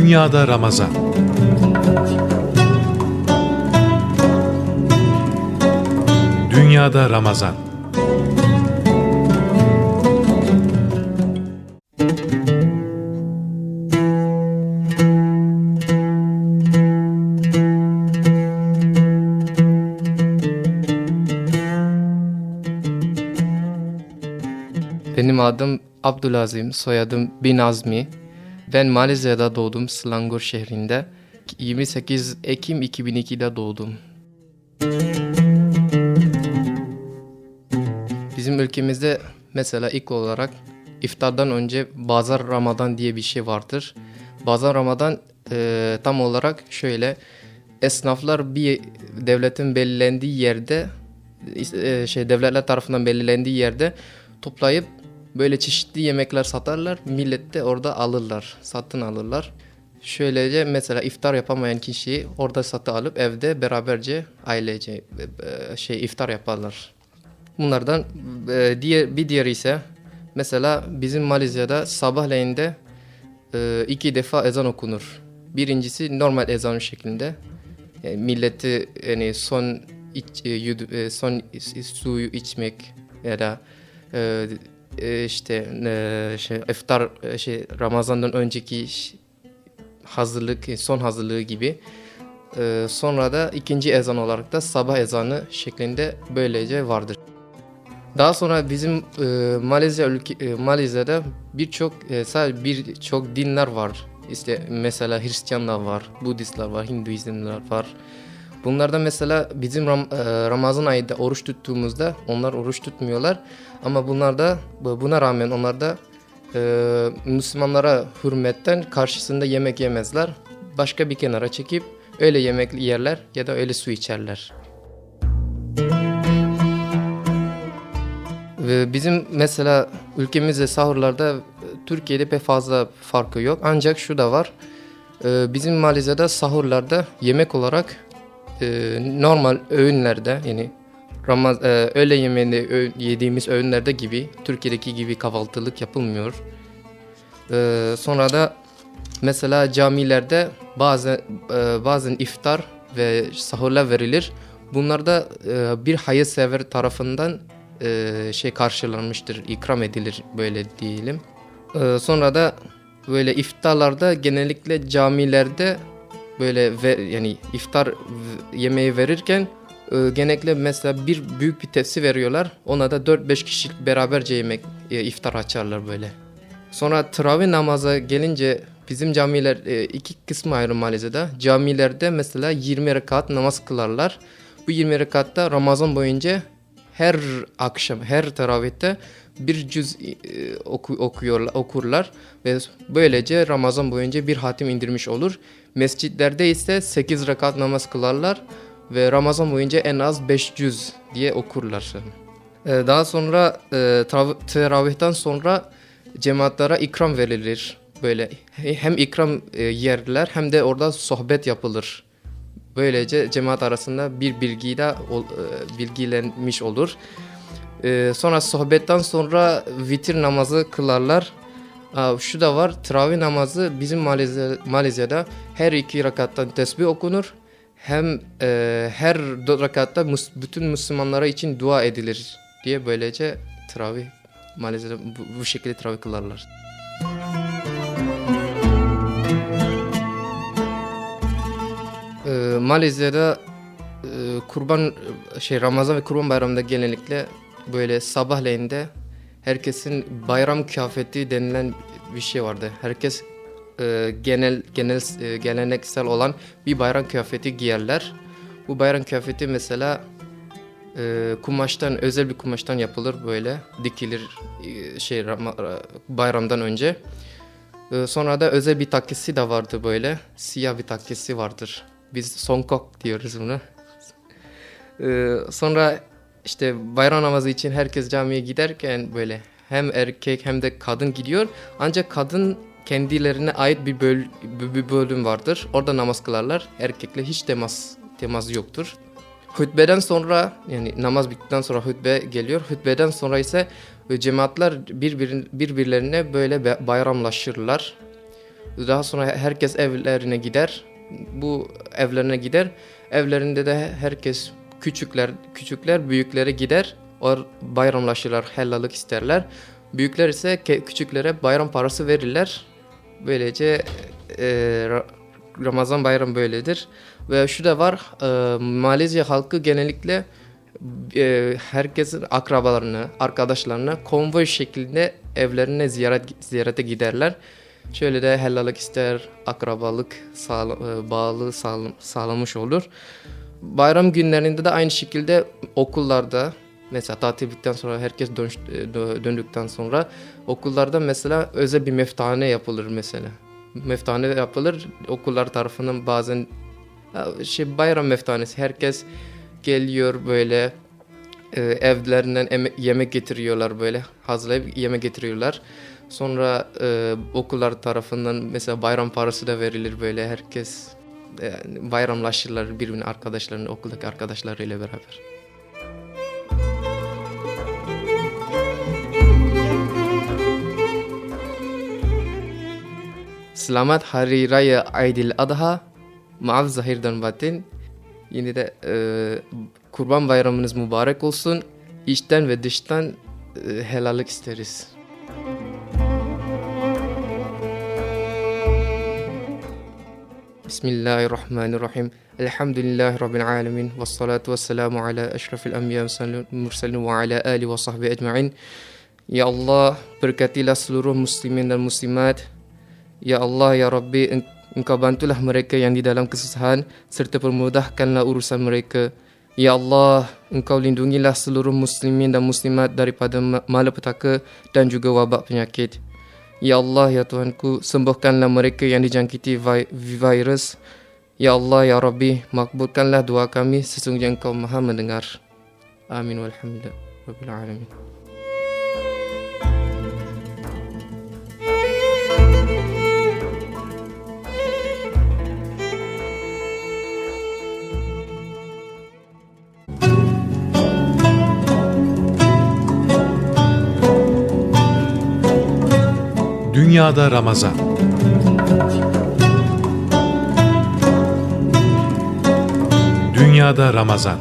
Dünyada Ramazan Dünyada Ramazan Benim adım Abdülazim, soyadım Bin Azmi. Ben Malezya'da doğdum, Selangor şehrinde. 28 Ekim 2002'de doğdum. Bizim ülkemizde mesela ilk olarak iftardan önce Bazar Ramadan diye bir şey vardır. Bazar Ramadan e, tam olarak şöyle esnaflar bir devletin belirlendiği yerde e, şey devletler tarafından belirlendiği yerde toplayıp böyle çeşitli yemekler satarlar. Millet de orada alırlar, satın alırlar. Şöylece mesela iftar yapamayan kişiyi orada satı alıp evde beraberce ailece e, şey iftar yaparlar. Bunlardan e, diğer bir diğeri ise mesela bizim Malezya'da sabahleyin e, iki defa ezan okunur. Birincisi normal ezan şeklinde. Yani milleti yani son iç, e, e, son suyu içmek ya da e, işte e, şey iftar e, şey Ramazan'dan önceki hazırlık e, son hazırlığı gibi. Sonra da ikinci ezan olarak da sabah ezanı şeklinde böylece vardır. Daha sonra bizim Malezya ülke, Malezya'da birçok sadece birçok dinler var. İşte mesela Hristiyanlar var, Budistler var, Hinduizmler var. Bunlarda mesela bizim Ram- e, Ramazan ayında oruç tuttuğumuzda onlar oruç tutmuyorlar. Ama bunlarda buna rağmen onlar da e, Müslümanlara hürmetten karşısında yemek yemezler. Başka bir kenara çekip öyle yemek yerler ya da öyle su içerler. Bizim mesela ülkemizde sahurlarda e, Türkiye'de pek fazla farkı yok. Ancak şu da var. E, Bizim Malezya'da sahurlarda yemek olarak e, normal öğünlerde yani Ramaz, e, öğle yemeğinde ö- yediğimiz öğünlerde gibi Türkiye'deki gibi kahvaltılık yapılmıyor. E, sonra da mesela camilerde bazen e, bazen iftar ve sahurlar verilir. Bunlarda e, bir hayırsever tarafından e, şey karşılanmıştır, ikram edilir böyle diyelim. E, sonra da böyle iftarlarda genellikle camilerde böyle ve, yani iftar yemeği verirken e, genellikle mesela bir büyük bir tepsi veriyorlar. Ona da 4-5 kişilik beraberce yemek e, iftar açarlar böyle. Sonra teravih namaza gelince bizim camiler e, iki kısmı ayrı Malezya'da. Camilerde mesela 20 rekat namaz kılarlar. Bu 20 rekatta Ramazan boyunca her akşam, her teravihte bir cüz e, oku, okuyorlar, okurlar ve böylece Ramazan boyunca bir hatim indirmiş olur. Mescitlerde ise 8 rekat namaz kılarlar ve Ramazan boyunca en az 5 cüz diye okurlar. Ee, Daha sonra e, teravihten sonra cemaatlere ikram verilir. Böyle hem ikram e, yerler hem de orada sohbet yapılır. Böylece cemaat arasında bir bilgiyle e, bilgilenmiş olur. E, sonra sohbetten sonra vitir namazı kılarlar. Aa, şu da var, teravih namazı bizim Malezya, Malezya'da her iki rekattan tesbih okunur. Hem e, her mus- bütün Müslümanlara için dua edilir diye böylece teravih Malezya'da bu, bu şekilde teravih kılarlar. Ee, Malezya'da e, kurban şey Ramazan ve Kurban Bayramı'nda genellikle böyle sabahleyin de herkesin bayram kıyafeti denilen bir şey vardı. Herkes e, genel genel e, geleneksel olan bir bayram kıyafeti giyerler. Bu bayram kıyafeti mesela e, kumaştan özel bir kumaştan yapılır böyle dikilir e, şey bayramdan önce. E, sonra da özel bir takkesi de vardı böyle. Siyah bir takkesi vardır. Biz songkok diyoruz buna. E, sonra işte bayram namazı için herkes camiye giderken böyle hem erkek hem de kadın gidiyor. Ancak kadın kendilerine ait bir, böl bir- bölüm vardır. Orada namaz kılarlar. Erkekle hiç temas temas yoktur. Hutbeden sonra yani namaz bittikten sonra hutbe geliyor. Hutbeden sonra ise e, cemaatler birbirin, birbirlerine böyle bayramlaşırlar. Daha sonra herkes evlerine gider. Bu evlerine gider. Evlerinde de herkes küçükler küçükler büyüklere gider. Or bayramlaşırlar, helallik isterler. Büyükler ise küçüklere bayram parası verirler. Böylece e, Ra- Ramazan bayramı böyledir. Ve şu da var, e, Malezya halkı genellikle e, herkesin akrabalarını, arkadaşlarını konvoy şeklinde evlerine ziyaret ziyarete giderler. Şöyle de helallik ister, akrabalık sağla, e, bağlı sağlam- sağlamış olur. Bayram günlerinde de aynı şekilde okullarda mesela tatil bittikten sonra herkes dönüş, e, dö- döndükten sonra okullarda mesela özel bir meftane yapılır mesela. Meftane yapılır okullar tarafından bazen şey bayram meftanesi herkes geliyor böyle e, evlerinden eme- yemek getiriyorlar böyle hazırlayıp yemek getiriyorlar. Sonra e, okullar tarafından mesela bayram parası da verilir böyle herkes bayramlaşırlar birbirine arkadaşlarını okuldaki arkadaşlarıyla beraber. Selamat Hari Raya Aidil Adha. Maaf zahir dan batin. Yine de e, Kurban Bayramınız mübarek olsun. İçten ve dıştan e, helallik isteriz. Bismillahirrahmanirrahim. Elhamdülillahi Rabbil alemin. Ve salatu ve selamu ala eşrafil enbiya ve mursalin ve ala ali ve sahbihi ecma'in. Ya Allah berkatilah seluruh muslimin dan muslimat. Ya Allah ya Rabbi en- Engkau bantulah mereka yang di dalam kesusahan serta permudahkanlah urusan mereka. Ya Allah, Engkau lindungilah seluruh muslimin dan muslimat daripada ma- malapetaka dan juga wabak penyakit. Ya Allah, ya Tuhanku, sembuhkanlah mereka yang dijangkiti vi- virus. Ya Allah, ya Rabbi, makbulkanlah doa kami sesungguhnya Engkau Maha mendengar. Amin walhamdulillah. Rabbil alamin. Dünyada Ramazan. Dünyada Ramazan